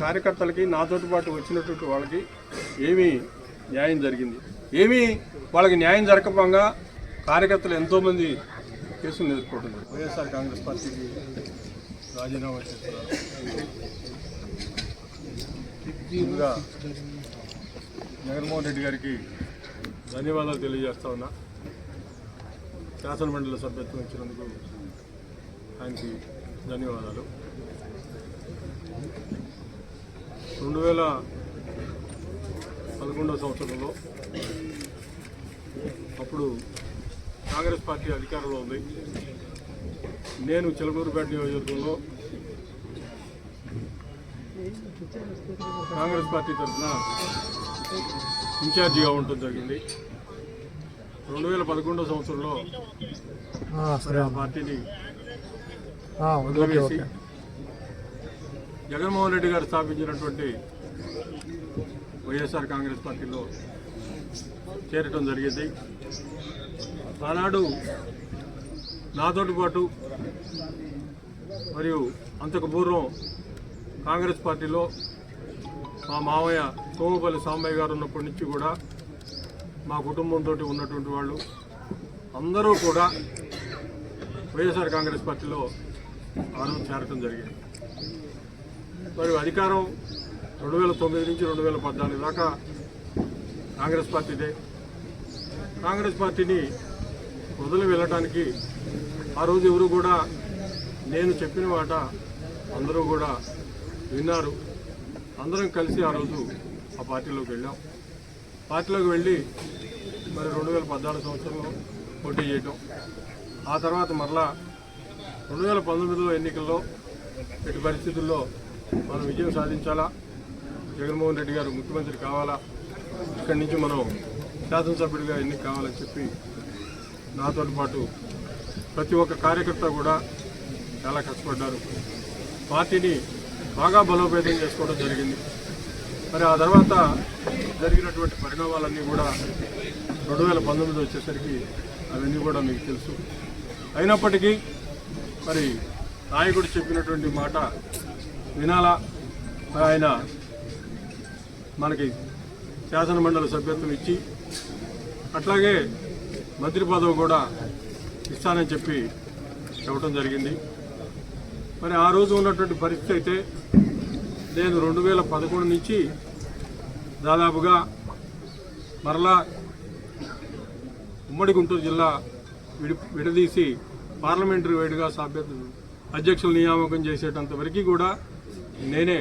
కార్యకర్తలకి నాతో పాటు వచ్చినటువంటి వాళ్ళకి ఏమీ న్యాయం జరిగింది. ఏమీ వాళ్ళకి న్యాయం జరగకపోగా కార్యకర్తలు ఎంతోమంది కేసులు ఎదుర్కొంటున్నారు వైఎస్ఆర్ కాంగ్రెస్ పార్టీకి రాజీనామా చేస్తున్నారు. ముందుగా జగన్మోహన్ రెడ్డి గారికి ధన్యవాదాలు తెలియజేస్తా ఉన్నా. శాసనమండలి సభ్యత్వం ఇచ్చినందుకు ఆయనకి ధన్యవాదాలు. రెండు వేల పదకొండవ సంవత్సరంలో అప్పుడు కాంగ్రెస్ పార్టీ అధికారంలో ఉంది. నేను చిలకూరుపేట నియోజకవర్గంలో కాంగ్రెస్ పార్టీ తరఫున ఇన్ఛార్జిగా ఉండటం జరిగింది. రెండు వేల పదకొండవ సంవత్సరంలో ఆ పార్టీని వదిలివేసి జగన్మోహన్ రెడ్డి గారు స్థాపించినటువంటి వైఎస్ఆర్ కాంగ్రెస్ పార్టీలో చేరటం జరిగింది. ఆనాడు నాతోటి పాటు మరియు అంతకు పూర్వం కాంగ్రెస్ పార్టీలో మా మామయ్య కోమపల్లి సాంబయ్య గారు ఉన్నప్పటి నుంచి కూడా మా కుటుంబంతో ఉన్నటువంటి వాళ్ళు అందరూ కూడా వైఎస్ఆర్ కాంగ్రెస్ పార్టీలో ఆరు చేరటం జరిగింది. మరి అధికారం రెండు వేల తొమ్మిది నుంచి రెండు వేల పద్నాలుగు దాకా కాంగ్రెస్ పార్టీదే కాంగ్రెస్ పార్టీని వదిలి వెళ్ళటానికి ఆ రోజు ఎవరు కూడా నేను చెప్పిన మాట అందరూ కూడా విన్నారు. అందరం కలిసి ఆ రోజు ఆ పార్టీలోకి వెళ్ళాం. పార్టీలోకి వెళ్ళి మరి రెండు వేల పద్నాలుగు సంవత్సరంలో పోటీ చేయటం. ఆ తర్వాత మరలా రెండు వేల పంతొమ్మిదిలో ఎన్నికల్లో ఎట్టి పరిస్థితుల్లో మనం విజయం సాధించాలా? జగన్మోహన్ రెడ్డి గారు ముఖ్యమంత్రి కావాలా? ఇక్కడి నుంచి మనం శాసనసభ్యుడిగా ఎన్నిక కావాలని చెప్పి నాతో పాటు ప్రతి ఒక్క కార్యకర్త కూడా చాలా కష్టపడ్డారు. పార్టీని బాగా బలోపేతం చేసుకోవడం జరిగింది. మరి ఆ తర్వాత జరిగినటువంటి పరిణామాలన్నీ కూడా రెండు వేల పంతొమ్మిది వచ్చేసరికి అవన్నీ కూడా మీకు తెలుసు. అయినప్పటికీ మరి నాయకుడు చెప్పినటువంటి మాట వినాలా? ఆయన మనకి శాసనమండలి సభ్యత్వం ఇచ్చి అట్లాగే మంత్రి పదవి కూడా ఇస్తానని చెప్పి చెప్పడం జరిగింది. మరి ఆ రోజు ఉన్నటువంటి పరిస్థితి అయితే నేను రెండు వేల పదకొండు నుంచి దాదాపుగా మరలా ఉమ్మడి గుంటూరు జిల్లా విడి విడదీసి పార్లమెంటరీ వైడ్గా సభ్యత అధ్యక్షుల నియామకం చేసేటంత వరకు కూడా నేనే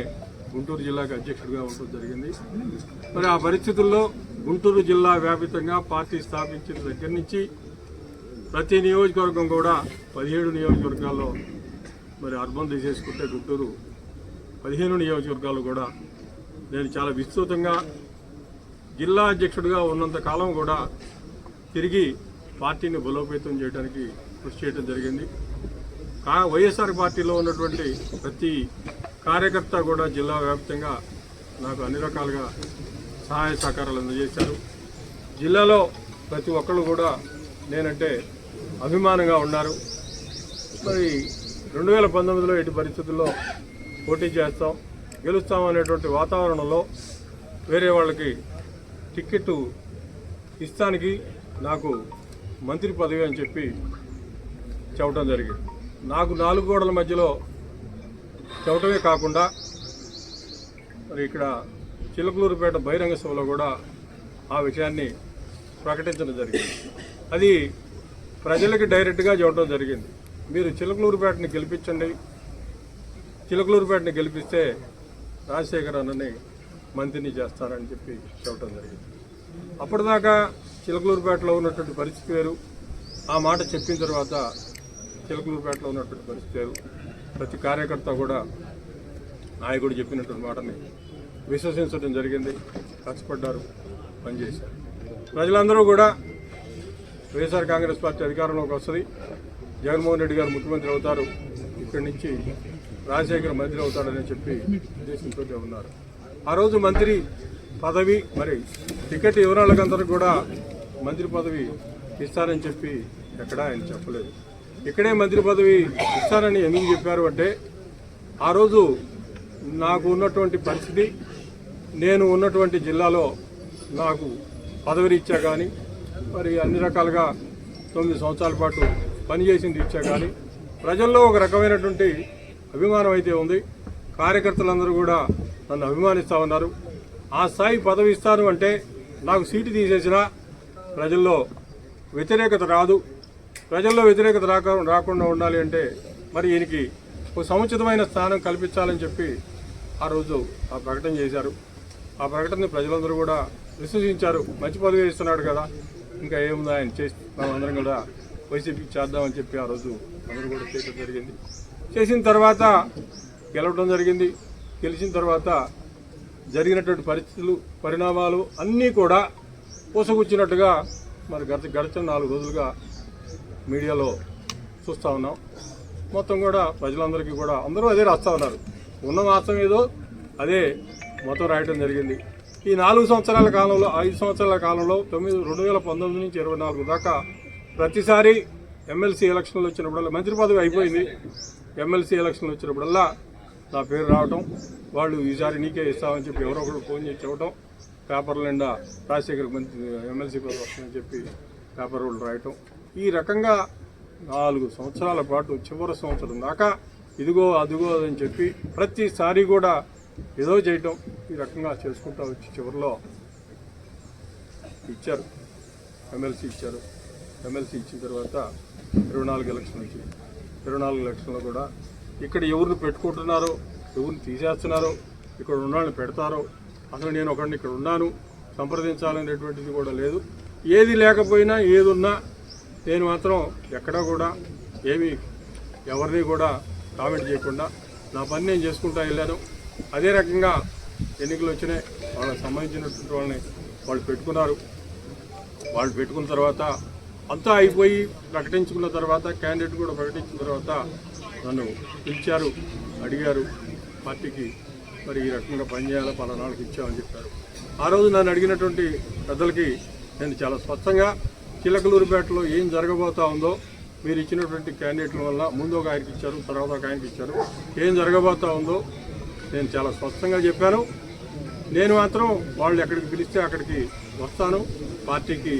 గుంటూరు జిల్లాకు అధ్యక్షుడిగా ఉండడం జరిగింది. మరి ఆ పరిస్థితుల్లో గుంటూరు జిల్లా వ్యాపితంగా పార్టీ స్థాపించిన దగ్గర నుంచి ప్రతి నియోజకవర్గం కూడా పదిహేడు నియోజకవర్గాల్లో మరి అర్బన్ తీసేసుకుంటే గుంటూరు పదిహేను నియోజకవర్గాలు కూడా నేను చాలా విస్తృతంగా జిల్లా అధ్యక్షుడిగా ఉన్నంత కాలం కూడా తిరిగి పార్టీని బలోపేతం చేయడానికి కృషి చేయడం జరిగింది. కా వైఎస్ఆర్ పార్టీలో ఉన్నటువంటి ప్రతి కార్యకర్త కూడా జిల్లా వ్యాప్తంగా నాకు అన్ని రకాలుగా సహాయ సహకారాలు అందజేశారు. జిల్లాలో ప్రతి ఒక్కరు కూడా నేనంటే అభిమానంగా ఉన్నారు. మరి రెండు వేల పంతొమ్మిదిలో ఎటు పరిస్థితుల్లో పోటీ చేస్తాం గెలుస్తామనేటువంటి వాతావరణంలో వేరే వాళ్ళకి టిక్కెట్ ఇస్తానికి నాకు మంత్రి పదవి అని చెప్పి చెప్పడం జరిగింది. నాకు నాలుగు గోడల మధ్యలో చెప్పటమే కాకుండా మరి ఇక్కడ చిలకలూరుపేట బహిరంగ సభలో కూడా ఆ విషయాన్ని ప్రకటించడం జరిగింది. అది ప్రజలకి డైరెక్ట్గా చెప్పడం జరిగింది. మీరు చిలకలూరుపేటని గెలిపించండి. చిలకలూరుపేటని గెలిపిస్తే రాజశేఖర్ అన్నని మంత్రిని చేస్తారని చెప్పి చెప్పడం జరిగింది. అప్పటిదాకా చిలకలూరుపేటలో ఉన్నటువంటి పరిస్థితి వేరు. ఆ మాట చెప్పిన తర్వాత చిలకలూరుపేటలో ఉన్నటువంటి పరిస్థితి వేరు. ప్రతి కార్యకర్త కూడా నాయకుడు చెప్పినటువంటి మాటని విశ్వసించడం జరిగింది. కష్టపడ్డారు పనిచేశారు. ప్రజలందరూ కూడా వైఎస్ఆర్ కాంగ్రెస్ పార్టీ అధికారంలోకి వస్తుంది. జగన్మోహన్ రెడ్డి గారు ముఖ్యమంత్రి అవుతారు. ఇక్కడి నుంచి రాజశేఖర్ మంత్రి అవుతాడని చెప్పి ఉద్దేశంతో ఉన్నారు. ఆ రోజు మంత్రి పదవి మరి టికెట్ వివరాలకందరూ కూడా మంత్రి పదవి ఇస్తారని చెప్పి ఎక్కడా ఆయన చెప్పలేదు. ఇక్కడే మంత్రి పదవి ఇస్తానని ఎందుకు చెప్పారు అంటే ఆ రోజు నాకు ఉన్నటువంటి పరిస్థితి నేను ఉన్నటువంటి జిల్లాలో నాకు పదవిని ఇచ్చా కానీ మరి అన్ని రకాలుగా తొమ్మిది సంవత్సరాల పాటు పనిచేసింది ఇచ్చా కానీ ప్రజల్లో ఒక రకమైనటువంటి అభిమానం అయితే ఉంది. కార్యకర్తలందరూ కూడా నన్ను అభిమానిస్తూ ఉన్నారు. ఆ స్థాయి పదవి ఇస్తాను అంటే నాకు సీటు తీసేసినా ప్రజల్లో వ్యతిరేకత రాదు. ప్రజల్లో వ్యతిరేకత రాక రాకుండా ఉండాలి అంటే మరి ఈయనకి ఒక సముచితమైన స్థానం కల్పించాలని చెప్పి ఆ రోజు ఆ ప్రకటన చేశారు. ఆ ప్రకటనని ప్రజలందరూ కూడా విశ్వసించారు. మంచి పదవి ఇస్తున్నాడు కదా. ఇంకా ఏముందా ఆయన చేసి మనందరం కూడా వైసీపీకి చేద్దామని చెప్పి ఆ రోజు అందరూ కూడా చేయడం జరిగింది. చేసిన తర్వాత గెలవడం జరిగింది. గెలిచిన తర్వాత జరిగినటువంటి పరిస్థితులు పరిణామాలు అన్నీ కూడా పూసగుచ్చినట్టుగా మరి గత గడిచిన నాలుగు రోజులుగా మీడియాలో చూస్తూ ఉన్నాం. మొత్తం కూడా ప్రజలందరికీ కూడా అందరూ అదే రాస్తూ ఉన్నారు. ఉన్న మాసం ఏదో అదే మొత్తం రాయటం జరిగింది. ఈ నాలుగు సంవత్సరాల కాలంలో ఐదు సంవత్సరాల కాలంలో తొమ్మిది రెండు వేల పంతొమ్మిది నుంచి ఇరవై నాలుగు దాకా ప్రతిసారి ఎమ్మెల్సీ ఎలక్షన్లు వచ్చినప్పుడల్లా మంత్రి పదవి అయిపోయింది. ఎమ్మెల్సీ ఎలక్షన్లు వచ్చినప్పుడల్లా నా పేరు రావటం వాళ్ళు ఈసారి నీకే ఇస్తామని చెప్పి ఎవరో ఒకరు ఫోన్ చేసి చెప్పడం పేపర్ల నిండా రాజశేఖర్ మంత్రి ఎమ్మెల్సీ పదవి వస్తుందని చెప్పి పేపర్ వాళ్ళు రాయటం. ఈ రకంగా నాలుగు సంవత్సరాల పాటు చివరి సంవత్సరం దాకా ఇదిగో అదిగో అని చెప్పి ప్రతిసారి కూడా ఏదో చేయటం ఈ రకంగా చేసుకుంటా వచ్చి చివరిలో ఇచ్చారు. ఎమ్మెల్సీ ఇచ్చారు. ఎమ్మెల్సీ ఇచ్చిన తర్వాత ఇరవై నాలుగు ఎలక్షన్ వచ్చింది ఇరవై నాలుగు ఎలక్షన్లో కూడా ఇక్కడ ఎవరిని పెట్టుకుంటున్నారో ఎవరిని తీసేస్తున్నారో ఇక్కడ ఉన్నాళ్ళని పెడతారో అసలు నేను ఒకరిని ఇక్కడ ఉన్నాను సంప్రదించాలనేటువంటిది కూడా లేదు. ఏది లేకపోయినా ఏది ఉన్నా నేను మాత్రం ఎక్కడా కూడా ఏమీ ఎవరిని కూడా కామెంట్ చేయకుండా నా పని నేను చేసుకుంటా వెళ్ళాను. అదే రకంగా ఎన్నికలు వచ్చినాయి. వాళ్ళకి సంబంధించినటువంటి వాళ్ళని వాళ్ళు పెట్టుకున్నారు. వాళ్ళు పెట్టుకున్న తర్వాత అంతా అయిపోయి ప్రకటించుకున్న తర్వాత క్యాండిడేట్ కూడా ప్రకటించిన తర్వాత నన్ను పిలిచారు అడిగారు. పార్టీకి మరి ఈ రకంగా పనిచేయాలి పలానాళ్ళకి ఇచ్చామని చెప్పారు. ఆ రోజు నన్ను అడిగినటువంటి పెద్దలకి నేను చాలా స్పష్టంగా చిలకలూరుపేటలో ఏం జరగబోతా ఉందో మీరు ఇచ్చినటువంటి క్యాండిడేట్ల వల్ల ముందు ఒక ఆయనకి ఇచ్చారు తర్వాత ఒక ఆయనకి ఇచ్చారు. ఏం జరగబోతా ఉందో నేను చాలా స్పష్టంగా చెప్పాను. నేను మాత్రం వాళ్ళు ఎక్కడికి పిలిస్తే అక్కడికి వస్తాను. పార్టీకి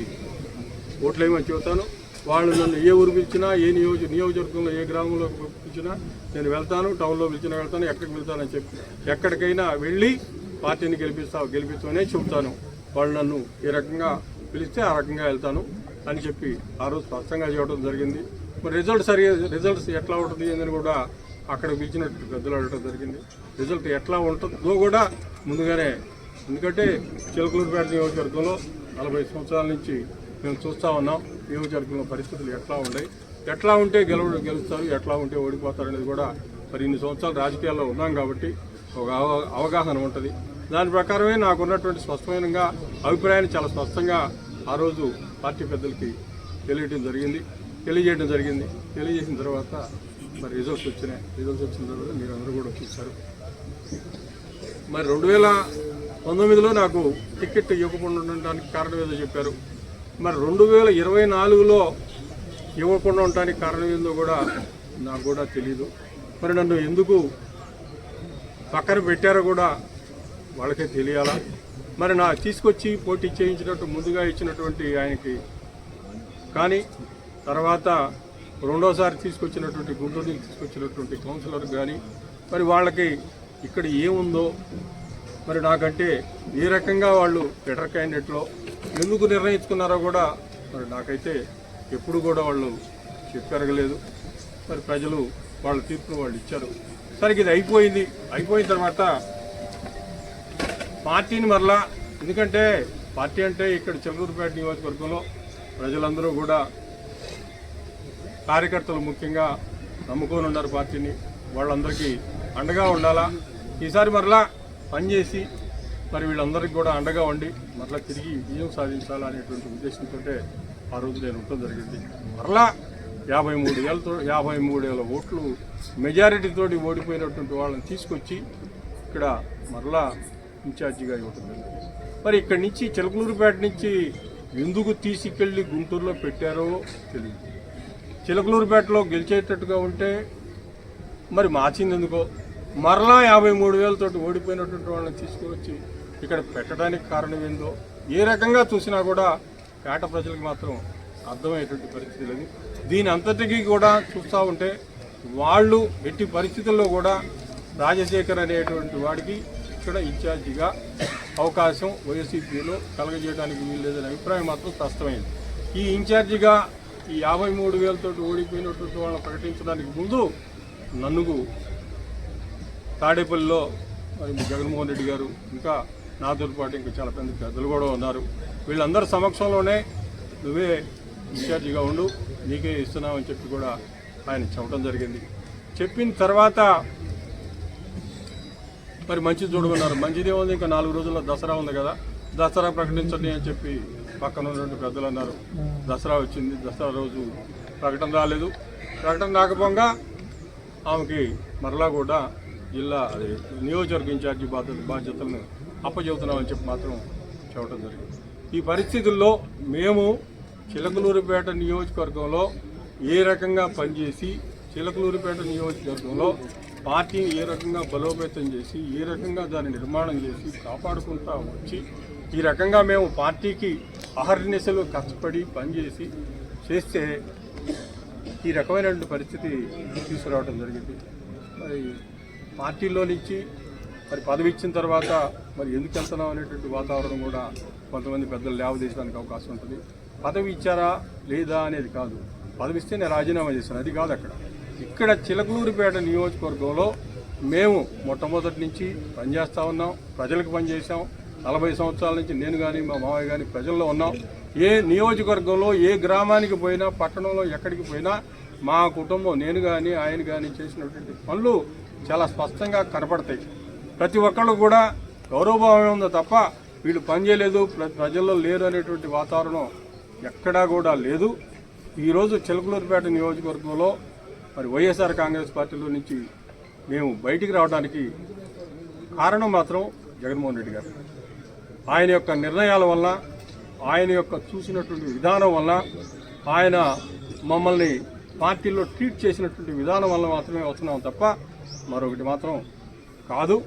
ఓట్లేమని చెబుతాను. వాళ్ళు నన్ను ఏ ఊరు పిలిచినా ఏ నియోజ నియోజకవర్గంలో ఏ గ్రామంలో పిలిచినా నేను వెళ్తాను టౌన్లో పిలిచినా వెళ్తాను ఎక్కడికి వెళ్తానని చెప్పి ఎక్కడికైనా వెళ్ళి పార్టీని గెలిపిస్తా గెలిపిస్తూనే చెబుతాను. వాళ్ళు నన్ను ఏ రకంగా పిలిస్తే ఆ రకంగా వెళ్తాను. అని చెప్పి ఆ రోజు స్పష్టంగా చేయడం జరిగింది. మరి రిజల్ట్ సరిగా రిజల్ట్స్ ఎట్లా ఉంటుంది అని కూడా అక్కడ పిలిచినట్టు పెద్దలు అడగడం జరిగింది. రిజల్ట్ ఎట్లా ఉంటుందో కూడా ముందుగానే ఎందుకంటే చిలకలూరుపేట నియోజకవర్గంలో నలభై సంవత్సరాల నుంచి మేము చూస్తూ ఉన్నాం నియోజకవర్గంలో పరిస్థితులు ఎట్లా ఉన్నాయి. ఎట్లా ఉంటే గెలవ గెలుస్తారు ఎట్లా ఉంటే ఓడిపోతారు అనేది కూడా మరి ఇన్ని సంవత్సరాలు రాజకీయాల్లో ఉన్నాం కాబట్టి ఒక అవగాహన ఉంటుంది. దాని ప్రకారమే నాకున్నటువంటి స్పష్టమైన స్పష్టమైనగా అభిప్రాయాన్ని చాలా స్పష్టంగా ఆ రోజు పార్టీ పెద్దలకి తెలియటం జరిగింది. తెలియజేయడం జరిగింది. తెలియజేసిన తర్వాత మరి రిజల్ట్స్ వచ్చినాయి. రిజల్ట్స్ వచ్చిన తర్వాత మీరు అందరూ కూడా చూశారు. మరి రెండు వేల పంతొమ్మిదిలో నాకు టికెట్ ఇవ్వకుండా ఉండడానికి కారణం ఏదో చెప్పారు. మరి రెండు వేల ఇరవై నాలుగులో ఇవ్వకుండా ఉండడానికి కారణం ఏందో కూడా నాకు కూడా తెలియదు మరి నన్ను ఎందుకు పక్కన పెట్టారో కూడా వాళ్ళకే తెలియాలా? మరి నా తీసుకొచ్చి పోటీ చేయించినట్టు ముందుగా ఇచ్చినటువంటి ఆయనకి. కానీ తర్వాత రెండోసారి తీసుకొచ్చినటువంటి గుంటూరు నుంచి తీసుకొచ్చినటువంటి కౌన్సిలర్ కానీ మరి వాళ్ళకి ఇక్కడ ఏముందో మరి నాకంటే ఏ రకంగా వాళ్ళు బెటర్ క్యాండిడేట్లో ఎందుకు నిర్ణయించుకున్నారో కూడా మరి నాకైతే ఎప్పుడు కూడా వాళ్ళు చెప్పెరగలేదు. మరి ప్రజలు వాళ్ళ తీర్పును వాళ్ళు ఇచ్చారు. సరే ఇది అయిపోయింది. అయిపోయిన తర్వాత పార్టీని మరలా ఎందుకంటే పార్టీ అంటే ఇక్కడ చెల్లూరుపేట నియోజకవర్గంలో ప్రజలందరూ కూడా కార్యకర్తలు ముఖ్యంగా నమ్ముకొని ఉన్నారు పార్టీని. వాళ్ళందరికీ అండగా ఉండాలా? ఈసారి మరలా పనిచేసి మరి వీళ్ళందరికీ కూడా అండగా ఉండి మరలా తిరిగి విజయం సాధించాలా అనేటువంటి ఉద్దేశంతో ఆ రోజు నేను ఉండటం జరిగింది. మరలా యాభై మూడు ఏళ్ళతో యాభై మూడు ఏళ్ళ ఓట్లు మెజారిటీతోటి ఓడిపోయినటువంటి వాళ్ళని తీసుకొచ్చి ఇక్కడ మరలా ఇన్ఛార్జిగా ఇవ్వటం మరి ఇక్కడి నుంచి చిలకలూరుపేట నుంచి ఎందుకు తీసుకెళ్ళి గుంటూరులో పెట్టారో తెలియదు. చిలకలూరుపేటలో గెలిచేటట్టుగా ఉంటే మరి మార్చింది ఎందుకో మరలా యాభై మూడు వేలతోటి ఓడిపోయినటువంటి వాళ్ళని తీసుకువచ్చి ఇక్కడ పెట్టడానికి కారణం ఏందో ఏ రకంగా చూసినా కూడా పేట ప్రజలకు మాత్రం అర్థమయ్యేటువంటి పరిస్థితి లేదు. దీని అంతటికీ కూడా చూస్తూ ఉంటే వాళ్ళు ఎట్టి పరిస్థితుల్లో కూడా రాజశేఖర్ అనేటువంటి వాడికి ఇక్కడ ఇన్ఛార్జిగా అవకాశం వైఎస్సీపీలో కలగజేయడానికి వీల్లేదనే అభిప్రాయం మాత్రం స్పష్టమైంది. ఈ ఇన్ఛార్జిగా ఈ యాభై మూడు వేలతో ఓడిపోయినటువంటి వాళ్ళని ప్రకటించడానికి ముందు నన్నుగు తాడేపల్లిలో మరి జగన్మోహన్ రెడ్డి గారు ఇంకా నాతో పాటు ఇంకా చాలా పెద్ద పెద్దలు కూడా ఉన్నారు. వీళ్ళందరి సమక్షంలోనే నువ్వే ఇన్ఛార్జిగా ఉండు నీకే ఇస్తున్నామని చెప్పి కూడా ఆయన చెప్పడం జరిగింది. చెప్పిన తర్వాత మరి మంచిది చూడమన్నారు. మంచిదే ఉంది ఇంకా నాలుగు రోజుల్లో దసరా ఉంది కదా. దసరా ప్రకటించండి అని చెప్పి పక్కన ఉన్నటువంటి పెద్దలు అన్నారు. దసరా వచ్చింది దసరా రోజు ప్రకటన రాలేదు. ప్రకటన రాకపోగా ఆమెకి మరలా కూడా జిల్లా అది నియోజకవర్గ ఇన్ఛార్జి బాధ్యత బాధ్యతలను అప్పచెబుతున్నామని చెప్పి మాత్రం చెప్పడం జరిగింది. ఈ పరిస్థితుల్లో మేము చిలకలూరుపేట నియోజకవర్గంలో ఏ రకంగా పనిచేసి చిలకలూరుపేట నియోజకవర్గంలో పార్టీని ఏ రకంగా బలోపేతం చేసి ఏ రకంగా దాన్ని నిర్మాణం చేసి కాపాడుకుంటా వచ్చి ఈ రకంగా మేము పార్టీకి అహర్నిశలు కష్టపడి పనిచేసి చేస్తే ఈ రకమైనటువంటి పరిస్థితి తీసుకురావడం జరిగింది. మరి పార్టీలో నుంచి మరి పదవి ఇచ్చిన తర్వాత మరి ఎందుకు వెళ్తున్నాం అనేటువంటి వాతావరణం కూడా కొంతమంది పెద్దలు లేవదీసడానికి అవకాశం ఉంటుంది. పదవి ఇచ్చారా లేదా అనేది కాదు. పదవి ఇస్తే నేను రాజీనామా చేశాను అది కాదు అక్కడ. ఇక్కడ చిలకలూరిపేట నియోజకవర్గంలో మేము మొట్టమొదటి నుంచి పనిచేస్తూ ఉన్నాం. ప్రజలకు పనిచేసాం నలభై సంవత్సరాల నుంచి నేను కానీ మా మామయ్య కానీ ప్రజల్లో ఉన్నాం. ఏ నియోజకవర్గంలో ఏ గ్రామానికి పోయినా పట్టణంలో ఎక్కడికి పోయినా మా కుటుంబం నేను కానీ ఆయన కానీ చేసినటువంటి పనులు చాలా స్పష్టంగా కనపడతాయి. ప్రతి ఒక్కళ్ళు కూడా గౌరవభావం ఉందో తప్ప వీళ్ళు పనిచేయలేదు ప్ర- ప్రజల్లో లేరు అనేటువంటి వాతావరణం ఎక్కడా కూడా లేదు. ఈరోజు చిలకలూరుపేట నియోజకవర్గంలో మరి వైఎస్ఆర్ కాంగ్రెస్ పార్టీలో నుంచి మేము బయటికి రావడానికి కారణం మాత్రం జగన్మోహన్ రెడ్డి గారు. ఆయన యొక్క నిర్ణయాల వల్ల ఆయన యొక్క చూసినటువంటి విధానం వల్ల ఆయన మమ్మల్ని పార్టీలో ట్రీట్ చేసినటువంటి విధానం వల్ల మాత్రమే వస్తున్నాం తప్ప మరొకటి మాత్రం కాదు.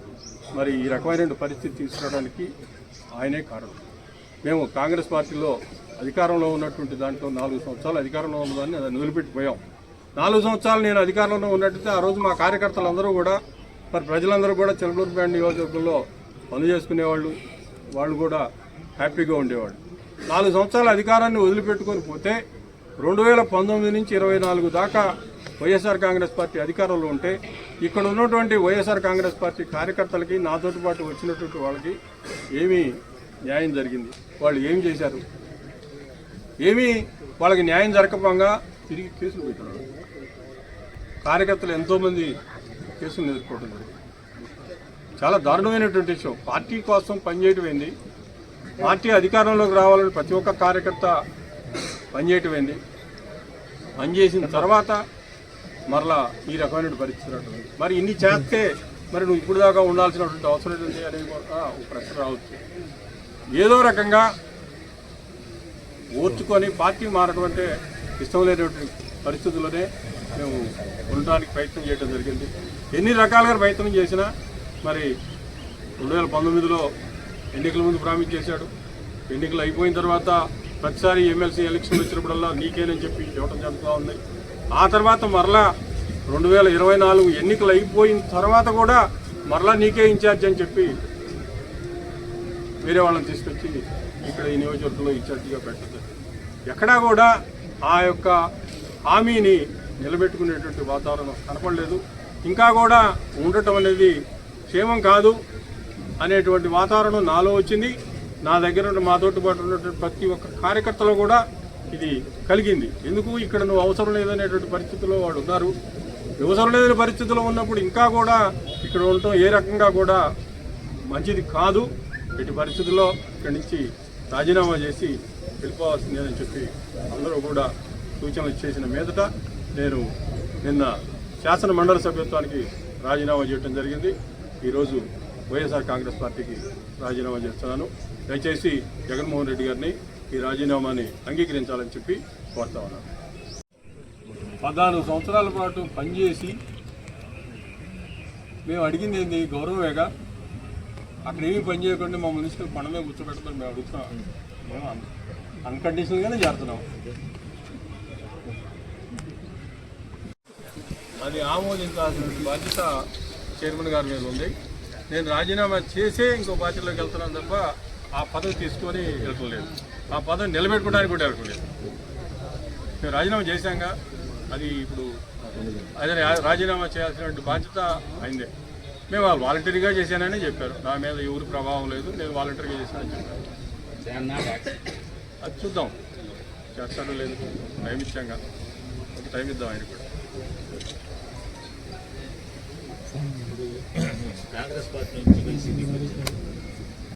మరి ఈ రకమైన పరిస్థితి తీసుకురావడానికి ఆయనే కారణం. మేము కాంగ్రెస్ పార్టీలో అధికారంలో ఉన్నటువంటి దాంట్లో నాలుగు సంవత్సరాలు అధికారంలో ఉన్నదాన్ని దాన్ని వదిలిపెట్టిపోయాం నాలుగు సంవత్సరాలు నేను అధికారంలో ఉన్నట్టయితే ఆ రోజు మా కార్యకర్తలందరూ కూడా మరి ప్రజలందరూ కూడా చిలకలూరుపేట నియోజకవర్గంలో పనులు చేసుకునేవాళ్ళు వాళ్ళు కూడా హ్యాపీగా ఉండేవాళ్ళు. నాలుగు సంవత్సరాల అధికారాన్ని వదిలిపెట్టుకొని పోతే రెండు వేల పంతొమ్మిది నుంచి ఇరవై నాలుగు దాకా వైఎస్ఆర్ కాంగ్రెస్ పార్టీ అధికారంలో ఉంటే ఇక్కడ ఉన్నటువంటి వైఎస్ఆర్ కాంగ్రెస్ పార్టీ కార్యకర్తలకి నాతో పాటు వచ్చినటువంటి వాళ్ళకి ఏమీ న్యాయం జరిగింది. వాళ్ళు ఏం చేశారు? ఏమీ వాళ్ళకి న్యాయం జరగకపోగా తిరిగి కేసులు పెట్టారు కార్యకర్తలు ఎంతోమంది కేసులు ఎదుర్కోవడం జరిగింది. చాలా దారుణమైనటువంటి విషయం. పార్టీ కోసం పనిచేయటమైంది? పార్టీ అధికారంలోకి రావాలని ప్రతి ఒక్క కార్యకర్త పనిచేయటమైంది? పనిచేసిన తర్వాత మరలా ఈ రకమైన పరిస్థితి మరి ఇన్ని చేస్తే మరి నువ్వు ఇప్పుడు దాకా ఉండాల్సినటువంటి అవసరం ఏంటి అనేది కూడా ఒక ప్రశ్న రావచ్చు. ఏదో రకంగా ఓర్చుకొని పార్టీ మారడం అంటే ఇష్టం లేనటువంటి పరిస్థితుల్లోనే మేము ఉండడానికి ప్రయత్నం చేయడం జరిగింది. ఎన్ని రకాలుగా ప్రయత్నం చేసినా మరి రెండు వేల పంతొమ్మిదిలో ఎన్నికల ముందు ప్రామిస్ చేశాడు. ఎన్నికలు అయిపోయిన తర్వాత ప్రతిసారి ఎమ్మెల్సీ ఎలక్షన్ వచ్చినప్పుడల్లా నీకేనని చెప్పి ఇవ్వటం జరుగుతూ ఉంది. ఆ తర్వాత మరలా రెండు వేల ఇరవై నాలుగు ఎన్నికలు అయిపోయిన తర్వాత కూడా మరలా నీకే ఇన్ఛార్జ్ అని చెప్పి వేరే వాళ్ళని తీసుకొచ్చి ఇక్కడ ఈ నియోజకవర్గంలో ఇన్ఛార్జిగా పెట్టదు ఎక్కడా కూడా ఆ యొక్క హామీని నిలబెట్టుకునేటువంటి వాతావరణం కనపడలేదు. ఇంకా కూడా ఉండటం అనేది క్షేమం కాదు అనేటువంటి వాతావరణం నాలో వచ్చింది. నా దగ్గర ఉన్న మాతోటి పాటు ఉన్నటువంటి ప్రతి ఒక్క కార్యకర్తలో కూడా ఇది కలిగింది. ఎందుకు ఇక్కడ నువ్వు అవసరం లేదనేటువంటి పరిస్థితుల్లో వాళ్ళు ఉన్నారు. అవసరం లేని పరిస్థితుల్లో ఉన్నప్పుడు ఇంకా కూడా ఇక్కడ ఉండటం ఏ రకంగా కూడా మంచిది కాదు. ఇటు పరిస్థితుల్లో ఇక్కడి నుంచి రాజీనామా చేసి వెళ్ళిపోవాల్సిందేనని చెప్పి అందరూ కూడా సూచనలు చేసిన మీదట నేను నిన్న శాసన మండలి సభ్యత్వానికి రాజీనామా చేయడం జరిగింది. ఈరోజు వైఎస్ఆర్ కాంగ్రెస్ పార్టీకి రాజీనామా చేస్తున్నాను. దయచేసి జగన్మోహన్ రెడ్డి గారిని ఈ రాజీనామాని అంగీకరించాలని చెప్పి కోరుతా ఉన్నాను. పద్నాలుగు సంవత్సరాల పాటు పనిచేసి మేము అడిగింది ఏంది? గౌరవమేగా? అక్కడ ఏమీ పని చేయకుండా మమ్మల్ని తీసుకుని పండమే మీద మేము అడుగుతున్నాం. మేము అన్కండిషనల్గానే చేస్తున్నాం అది ఆమోదించాల్సిన బాధ్యత చైర్మన్ గారి మీద ఉంది. నేను రాజీనామా చేసే ఇంకో బాధ్యతలోకి వెళ్తున్నాను తప్ప ఆ పదవి తీసుకొని వెళ్ళలేదు ఆ పదవి నిలబెట్టుకోవడానికి కూడా వెళ్ళలేదు మేము రాజీనామా చేశాంగా. అది ఇప్పుడు అదే రాజీనామా చేయాల్సినటువంటి బాధ్యత అయిందే. మేము వాలంటరీగా చేశానని చెప్పారు. నా మీద ఎవరు ప్రభావం లేదు. నేను వాలంటరీగా చేశానని చెప్పాను అది చూద్దాం. చేస్తాడో లేదు టైం ఇచ్చాం కదా టైం ఇద్దాం ఆయన కూడా. కాంగ్రెస్ పార్టీ నుంచి వైసీపీకి వచ్చింది.